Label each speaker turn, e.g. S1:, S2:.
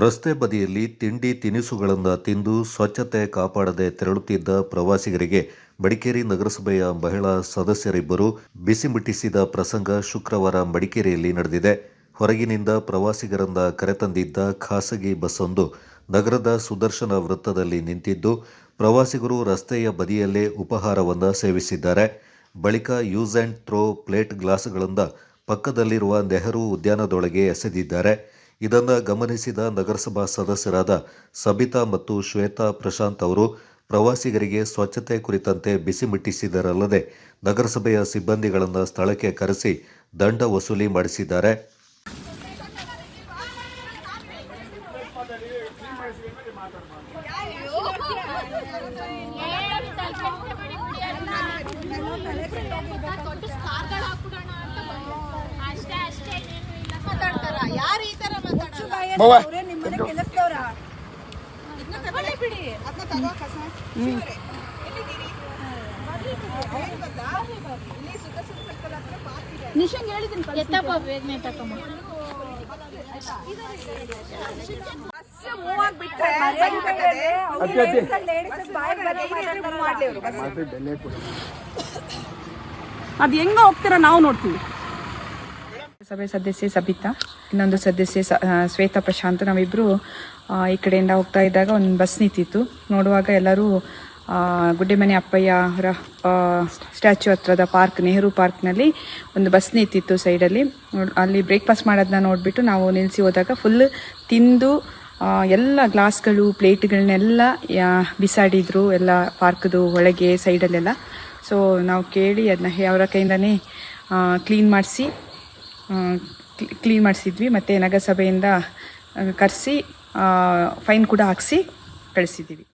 S1: ರಸ್ತೆ ಬದಿಯಲ್ಲಿ ತಿಂಡಿ ತಿನಿಸುಗಳನ್ನು ತಿಂದು ಸ್ವಚ್ಛತೆ ಕಾಪಾಡದೆ ತೆರಳುತ್ತಿದ್ದ ಪ್ರವಾಸಿಗರಿಗೆ ಮಡಿಕೇರಿ ನಗರಸಭೆಯ ಮಹಿಳಾ ಸದಸ್ಯರಿಬ್ಬರು ಬಿಸಿ ಮುಟ್ಟಿಸಿದ ಪ್ರಸಂಗ ಶುಕ್ರವಾರ ಮಡಿಕೇರಿಯಲ್ಲಿ ನಡೆದಿದೆ. ಹೊರಗಿನಿಂದ ಪ್ರವಾಸಿಗರನ್ನ ಕರೆತಂದಿದ್ದ ಖಾಸಗಿ ಬಸ್ಸೊಂದು ನಗರದ ಸುದರ್ಶನ ವೃತ್ತದಲ್ಲಿ ನಿಂತಿದ್ದು, ಪ್ರವಾಸಿಗರು ರಸ್ತೆಯ ಬದಿಯಲ್ಲೇ ಉಪಹಾರವನ್ನು ಸೇವಿಸಿದ್ದಾರೆ. ಬಳಿಕ ಯೂಸ್ ಆ್ಯಂಡ್ ಥ್ರೋ ಪ್ಲೇಟ್ ಗ್ಲಾಸ್ಗಳಿಂದ ಪಕ್ಕದಲ್ಲಿರುವ ನೆಹರು ಉದ್ಯಾನದೊಳಗೆ ಎಸೆದಿದ್ದಾರೆ. ಇದನ್ನು ಗಮನಿಸಿದ ನಗರಸಭಾ ಸದಸ್ಯರಾದ ಸಬಿತಾ ಮತ್ತು ಶ್ವೇತಾ ಪ್ರಶಾಂತ್ ಅವರು ಪ್ರವಾಸಿಗರಿಗೆ ಸ್ವಚ್ಛತೆ ಕುರಿತಂತೆ ಬಿಸಿ ಮುಟ್ಟಿಸಿದರಲ್ಲದೆ ನಗರಸಭೆಯ ಸಿಬ್ಬಂದಿಗಳನ್ನು ಸ್ಥಳಕ್ಕೆ ಕರೆಸಿ ದಂಡ ವಸೂಲಿ ಮಾಡಿಸಿದ್ದಾರೆ.
S2: ಕೊಡು.
S3: ಅದು ಹೆಂಗ ಹೋಗ್ತೀರಾ ನಾವು ನೋಡ್ತೀವಿ.
S4: ಸಭೆ ಸದಸ್ಯೆ ಸಬಿತಾ. ಇನ್ನೊಂದು ಸದಸ್ಯೆ ಶ್ವೇತಾ ಪ್ರಶಾಂತ್ ನಾವಿಬ್ಬರು ಈ ಕಡೆಯಿಂದ ಹೋಗ್ತಾ ಇದ್ದಾಗ ಒಂದು ಬಸ್ ನಿಂತಿತ್ತು. ನೋಡುವಾಗ ಎಲ್ಲರೂ ಗುಡ್ಡೆಮನೆ ಅಪ್ಪಯ್ಯ ಅವರ ಸ್ಟ್ಯಾಚ್ಯೂ ಹತ್ರದ ಪಾರ್ಕ್ ನೆಹರು ಪಾರ್ಕ್ನಲ್ಲಿ ಒಂದು ಬಸ್ ನಿಂತಿತ್ತು ಸೈಡಲ್ಲಿ ಅಲ್ಲಿ. ಬ್ರೇಕ್ಫಾಸ್ಟ್ ಮಾಡೋದನ್ನ ನೋಡಿಬಿಟ್ಟು ನಾವು ನಿಲ್ಲಿಸಿ ಹೋದಾಗ ಫುಲ್ ತಿಂದು ಎಲ್ಲ ಗ್ಲಾಸ್ಗಳು ಪ್ಲೇಟ್ಗಳನ್ನೆಲ್ಲ ಬಿಸಾಡಿದ್ರು ಎಲ್ಲ ಪಾರ್ಕ್ದು ಒಳಗೆ ಸೈಡಲ್ಲೆಲ್ಲ ಸೊ ನಾವು ಕೇಳಿ ಅದನ್ನ ಅವರ ಕೈಯಿಂದನೇ ಕ್ಲೀನ್ ಮಾಡಿಸಿ ಕ್ಲೀನ್ ಮಾಡಿಸಿದ್ವಿ ಮತ್ತು ನಗರಸಭೆಯಿಂದ ಕರೆಸಿ ಫೈನ್ ಕೂಡ ಹಾಕಿಸಿ ಕಳಿಸಿದ್ದೀವಿ